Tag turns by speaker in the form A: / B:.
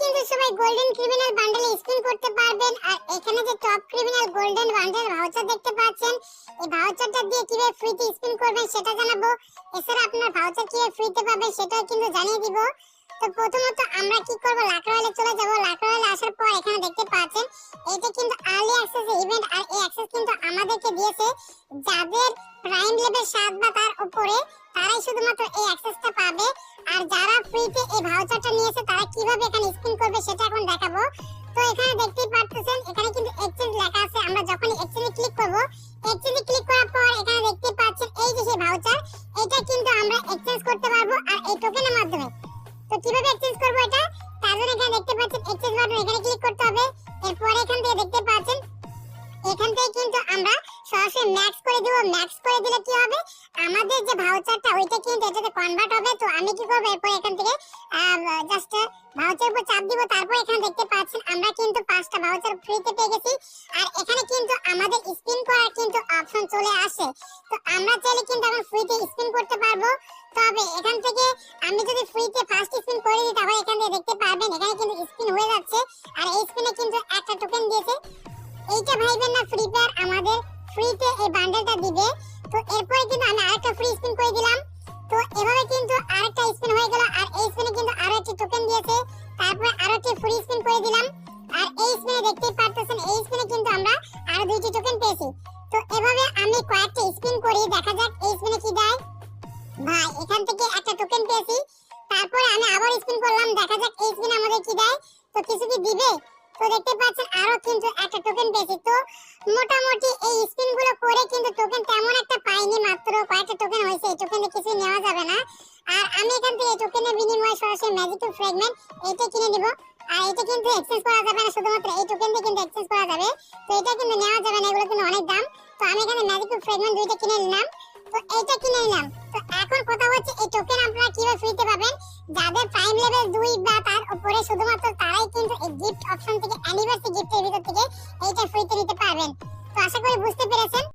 A: কিন্তু সবাই golden criminal বান্ডেলে spin করতে পারবেন। আর এখানে যে top criminal golden bundle voucher দেখতে পাচ্ছেন, এই ভাউচারটা দিয়ে কীভাবে ফ্রিতে স্পিন করবেন সেটা জানাব। এছাড়া আপনার ভাউচার কীভাবে ফ্রিতে পাবেন সেটাও কিন্তু জানিয়ে দিব। তো প্রথমত আমরা কি করব? লাকড়ালে চলে যাব। লাকড়ালে আসার পর এখানে দেখতে পাচ্ছেন এটা কিন্তু আর্লি অ্যাক্সেস ইভেন্ট আর এই অ্যাক্সেস কিন্তু আমাদেরকে দিয়েছে। যাদের প্রাইম লেভেল 7 বা তার উপরে তারাই শুধুমাত্র এই অ্যাক্সেসটা পাবে। আর যারা ফ্রিতে এই ভাউচারটা নিয়েছে, তারা কীভাবে এখানে স্পিন করবে সেটা এখন দেখাবো। তো এখানে দেখতেই পাচ্ছেন এখানে কিন্তু এক্সচেঞ্জ লেখা আছে। আমরা যখন এক্সচেঞ্জে ক্লিক করব এক্সচেঞ্জে ক্লিক করার পর এখানে দেখতে পাচ্ছেন, এই যে সেই ভাউচার এটা কিন্তু আমরা এক্সচেঞ্জ করতে পারব আর এই টোকেনের মাধ্যমে। তো কীভাবে এক্সচেঞ্জ করব এটা? তার জন্য এখানে দেখতে পাচ্ছেন এক্সচেঞ্জ বাটন এখানে ক্লিক করতে হবে। এরপর এখান থেকে দেখতে পাচ্ছেন, এখান থেকে কিন্তু আমরা সরাসরি ম্যাক্স করে দিব। ম্যাক্স করে দিলে কি হবে? আমাদের যে ভাউচারটা ওইটা কিন্তু এটাতে কনভার্ট হবে। তো আমি কি করব? এরপর এখান থেকে জাস্ট ভাউচার উপর চাপ দিব। তারপর এখানে দেখতে পাচ্ছেন, আমরা কিন্তু পাঁচটা ভাউচার ফ্রিতে পেয়ে গেছি। আর এখানে কিন্তু আমাদের স্পিন করার কিন্তু অপশন চলে আসে। তো আমরা চাইলে কিন্তু এখন ফ্রিতে স্পিন করতে পারব। তবে এখান থেকে আমি যদি ফ্রিতে ফার্স্ট স্পিন করে দিই, তাহলে এখান থেকে দেখতে পারবেন, এখানে কিন্তু স্পিন হয়ে যাচ্ছে। আর এই স্পিনে কিন্তু একটা টোকেন দিয়েছে। এইটা ভাইবেন না ফ্রি ফায়ার আমাদের ফ্রিতে এই বান্ডেলটা দিবে। তো এরপরে কিন্তু দেখতেই পারতেছেন, এই স্পিনে কিন্তু আমরা আরও দুইটি টোকেন পেয়েছি। তো এভাবে আমি কয়েকটা স্পিন করি, দেখা যাক এই স্পিনে কি দেয়। ভাই, এখান থেকে একটা টোকেন পেয়েছি। তারপরে আমি আবার স্পিন করলাম, দেখা যাক এই স্পিন আমাদের কি দেয়। তো কিছু কি দিবে? তো দেখতে পাচ্ছেন, আরও কিন্তু একটা টোকেন পেয়েছি। তো মোটামুটি এই স্পিনগুলো করে কিন্তু টোকেন তেমন একটা পাইনি মাত্র। কয়েকটা টোকেন হয়েছে, এই টোকেনে কিছু নেওয়া যাবে না। আর আমি এখান থেকে টোকেনের বিনিময়ে সরাসরি ম্যাজিক ফ্র্যাগমেন্ট এইটা কিনে নিব। আর এটা কিন্তু এক্সচেঞ্জ করা যাবে না, শুধুমাত্র এই টোকেন দিয়ে কিন্তু এক্সচেঞ্জ করা যাবে। তো এটা কিন্তু নেওয়া যাবে না, এগুলো কিন্তু অনেক দাম। তো আমি এখানে ম্যাজিক ফ্রেগমেন্ট দুইটা কিনে নিলাম। তো এইটা কিনে নিলাম। তো এখন কথা হচ্ছে এই টোকেন আপনারা কীভাবে ফ্রিতে পাবেন? যাদের প্রাইম লেভেল দুই বা তার উপরে শুধুমাত্র তারাই কিন্তু এই গিফট অপশন থেকে অ্যানিভার্সারি গিফটের ভিতর থেকে এইটা ফ্রিতে নিতে পারবেন। তো আশা করি বুঝতে পেরেছেন।